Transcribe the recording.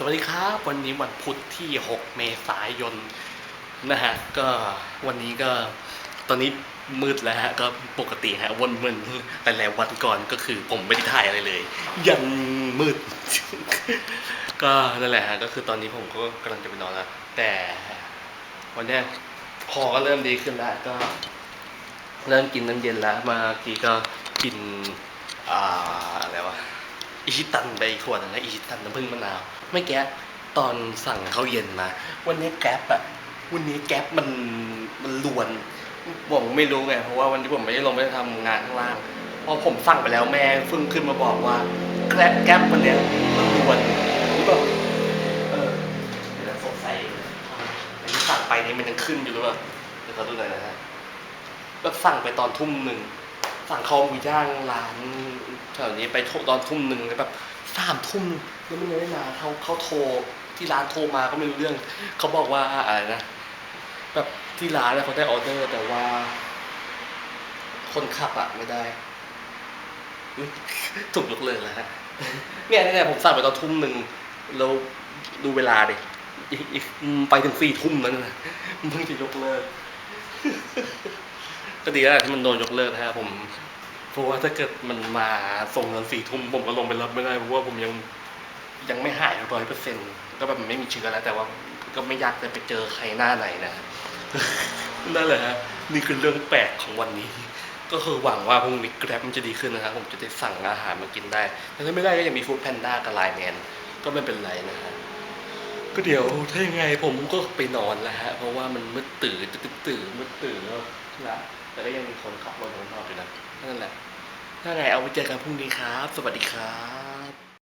สวัสดีครับวันนี้วันพุธที่ 6 เมษายนนะฮะก็วันนี้ก็ตอนนี้มืดแล้วฮะก็ปกติฮะวันมึนแต่แล้ววันก่อนก็คือผมไม่ได้ถ่ายอะไรเลย ยันมืด ก็นั่นแหละฮะก็คือตอนนี้ผมก็กำลังจะไปนอนแล้วแต่วันนี้คอก็เริ่มดีขึ้นแล้วก็ เริ่มกินน้ำเย็นแล้วมื่อกี้ก็กินอ่าอะไรวะ อิชิตันไปขวดหนึงนะอิชิตันน้ำผึ้งมะนาวเมื่อกี้ตอนสั่งข้าวเย็นมา วันนี้แก๊ปอะวันนี้แก๊ปมันมันลวนผมไม่รู้ไงเพราะว่าวันที่ผมไม่ได้ลงไปทำงานข้างล่างพอผมสั่งไปแล้วแม่เพิ่งขึ้นมาบอกว่าแก๊ปแก๊ปวันเนี้ยมันลวนรือเปล่าเออเดี๋ยวสงสัยอันนี้สั่งไปนี่มันยังขึ้นอยู่หรือเปล่าเดี๋ยวขอดูหน่อยนะฮะแบบสั่งไปตอนทุ่มหนึ่งสั่งคอหมูย่างร้าน แถวนี้ไปทตอนทุ่มหนึ่งแล้วแบบสามทุ่มแล้วมันยังไม่มาเขาเขาโทรที่ร้านโทรมาก็ไม่รู้เรื่อง เขาบอกว่าอะไรนะแบบที่ร้านเขาได้ออเดอร์ แต่ว่า คนขับอะไม่ได้ถูกยกเลิกแล้วฮะเนี่ยเนี่ยผมสั่งไปตอนทุ่มหนึ่งแล้วดูเวลาดิอีกไปถึงสี่ทุ่มแล้วนะเพิ่งจะยกเลิก ก็ดีแล้วแหละที่มันโดนยกเลิกนะฮะผม ราะว่าถ้าเกิดมันมาส่งเงินสี่ทุ่มผมก็ลงไปรับไม่ได้เพราะว่าผมยังยังไม่หายร้อยเปอร์เซ็นต์ก็แบบมันไม่มีเชื้อแล้วแต่ว่าก็ไม่อยากจะไปเจอใครหน้าไหนนะนั่นแหละฮะนี่คือเรื่องแปลกของวันนี้ ก็คือหวังว่าพรุ่งนี้แกร็บมันจะดีขึ้นนะครับผมจะได้สั่งอาหารมากินได้แต่ถ้าไม่ได้ก็ยังมีฟู้ดแพนด้ากับไลน์แมนก็ไม่เป็นไรนะฮะ ก็เดี๋ยวถ้ายังไงผมก็ไปนอนแล้วฮะ เพราะว่ามันมืดตื่นตื่นตื่นมืดตื่นแล้วนะแต่ก็ยังมีคนขับรถของนอกอยู่นะนั่นแหละถ้าไงเอาไว้เจอกันพรุ่งนี้ครับ สวัสดีครับ